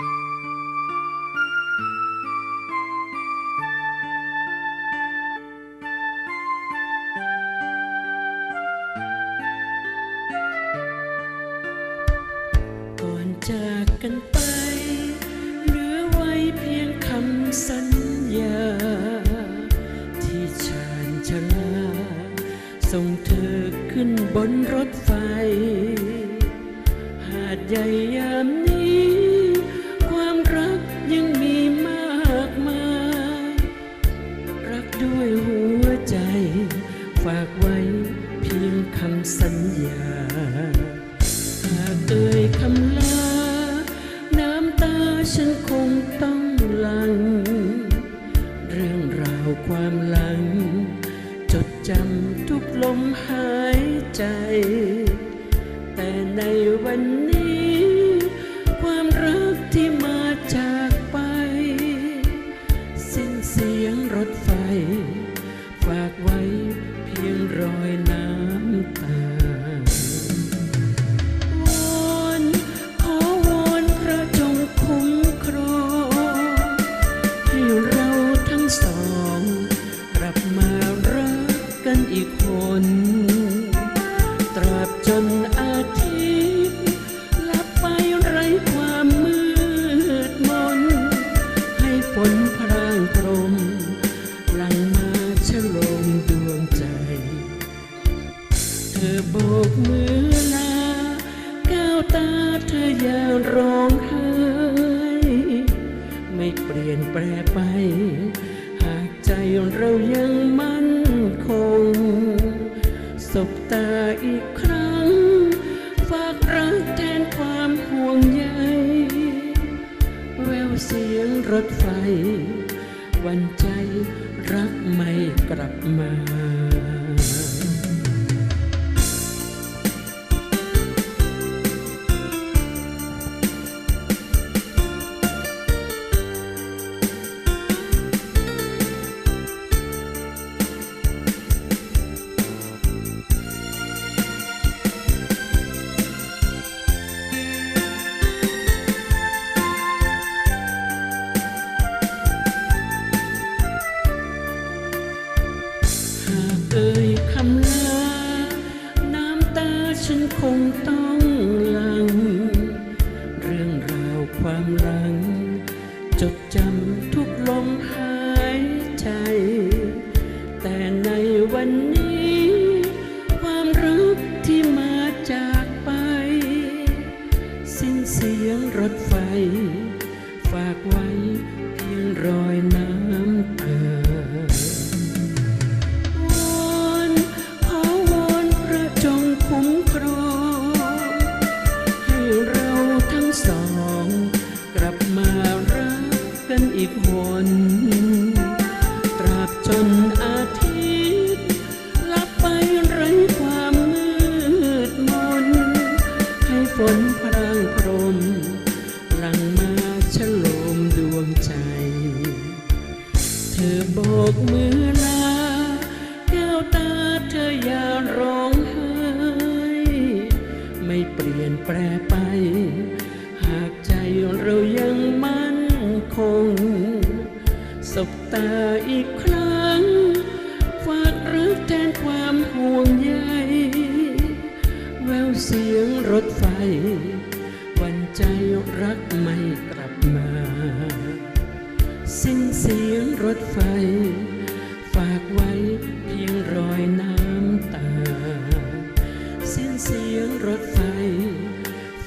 ก่อนจากกันไป เหลือไว้เพียงคำสัญญา ที่ชานชาลาส่งเธอขึ้นบนรถไฟ หาดใหญ่ยามนี้ ด้วยหัวใจ ฝากไว้เพียงคำสัญญา หากเอ่ยคำลา น้ำตาฉันคงต้องหลัง เรื่องราวความหลัง จดจำทุกลมหายใจ แต่ในวันนี้ อโบกมือลาก้าวตาเธออย่าร้องไห้ไม่เปลี่ยนแปรไป หากใจเรายังมั่นคง สบตาอีกครั้ง ฝากรักแทนความห่วงใยแววเสียงรถไฟ วันใจรักไม่กลับมา ฉันคงต้องลัง เรื่องราวความหลัง จดจำทุกลมหายใจ แต่ในวันนี้ ความรักที่มาจากไป สิ้นเสียงรถไฟ ฝากไว้เพียงรอยน้ำ กันอีกวนตราบจนอาทิตย์ลับไปไร้ความมืดมน ให้ฝนพรางพรมหลังมาฉลมดวงใจ เธอโบกมือลาแก้วตาเธออย่าร้องไห้ ไม่เปลี่ยนแปรไป บตาอีกครั้ง ฝากรักแทนความห่วงใยแววเสียงรถไฟ วันใจรักไม่กลับมา สิ้นเสียงรถไฟ ฝากไว้เพียงรอยน้ำตา สิ้นเสียงรถไฟ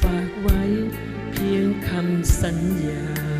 ฝากไว้เพียงคำสัญญา